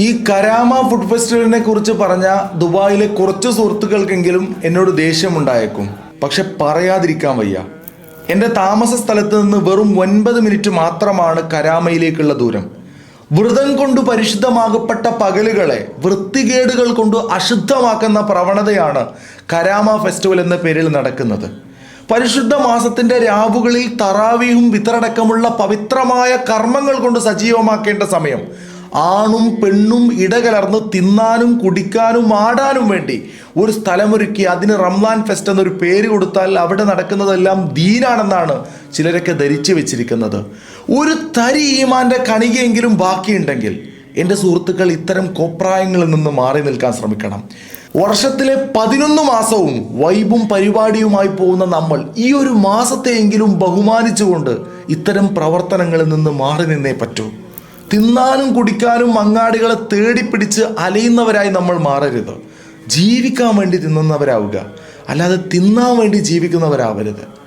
ഈ കരാമ ഫുഡ് ഫെസ്റ്റിവലിനെ കുറിച്ച് പറഞ്ഞ ദുബായിലെ കുറച്ച് സുഹൃത്തുക്കൾക്കെങ്കിലും എന്നോട് ദേഷ്യമുണ്ടായേക്കും. പക്ഷെ പറയാതിരിക്കാൻ വയ്യ. എന്റെ താമസ സ്ഥലത്ത് നിന്ന് വെറും ഒൻപത് മിനിറ്റ് മാത്രമാണ് കരാമയിലേക്കുള്ള ദൂരം. വ്രതം കൊണ്ട് പരിശുദ്ധമാകപ്പെട്ട പകലുകളെ വൃത്തികേടുകൾ കൊണ്ട് അശുദ്ധമാക്കുന്ന പ്രവണതയാണ് കരാമ ഫെസ്റ്റിവൽ എന്ന പേരിൽ നടക്കുന്നത്. പരിശുദ്ധ മാസത്തിന്റെ രാവുകളിൽ തറാവിയും വിത്തറടക്കമുള്ള പവിത്രമായ കർമ്മങ്ങൾ കൊണ്ട് സജീവമാക്കേണ്ട സമയം. ആണും പെണ്ണും ഇടകലർന്ന് തിന്നാനും കുടിക്കാനും ആടാനും വേണ്ടി ഒരു സ്ഥലമൊരുക്കി അതിന് റംലാൻ ഫെസ്റ്റ് എന്നൊരു പേര് കൊടുത്താൽ അവിടെ നടക്കുന്നതെല്ലാം ദീനാണെന്നാണ് ചിലരൊക്കെ ധരിച്ചു വെച്ചിരിക്കുന്നത്. ഒരു തരി ഈമാന്റെ കണികയെങ്കിലും ബാക്കിയുണ്ടെങ്കിൽ എന്റെ സുഹൃത്തുക്കൾ ഇത്തരം കോപ്രായങ്ങളിൽ നിന്ന് മാറി നിൽക്കാൻ ശ്രമിക്കണം. വർഷത്തിലെ പതിനൊന്ന് മാസവും വൈബും പരിപാടിയുമായി പോകുന്ന നമ്മൾ ഈ ഒരു മാസത്തെയെങ്കിലും ബഹുമാനിച്ചുകൊണ്ട് ഇത്തരം പ്രവർത്തനങ്ങളിൽ നിന്ന് മാറി നിന്നേ പറ്റൂ. തിന്നാനും കുടിക്കാനും മങ്ങാടികളെ തേടിപ്പിടിച്ച് അലയുന്നവരായി നമ്മൾ മാറരുത്. ജീവിക്കാൻ വേണ്ടി തിന്നുന്നവരാവുക. അല്ലാതെ തിന്നാൻ വേണ്ടി ജീവിക്കുന്നവരാവരുത്.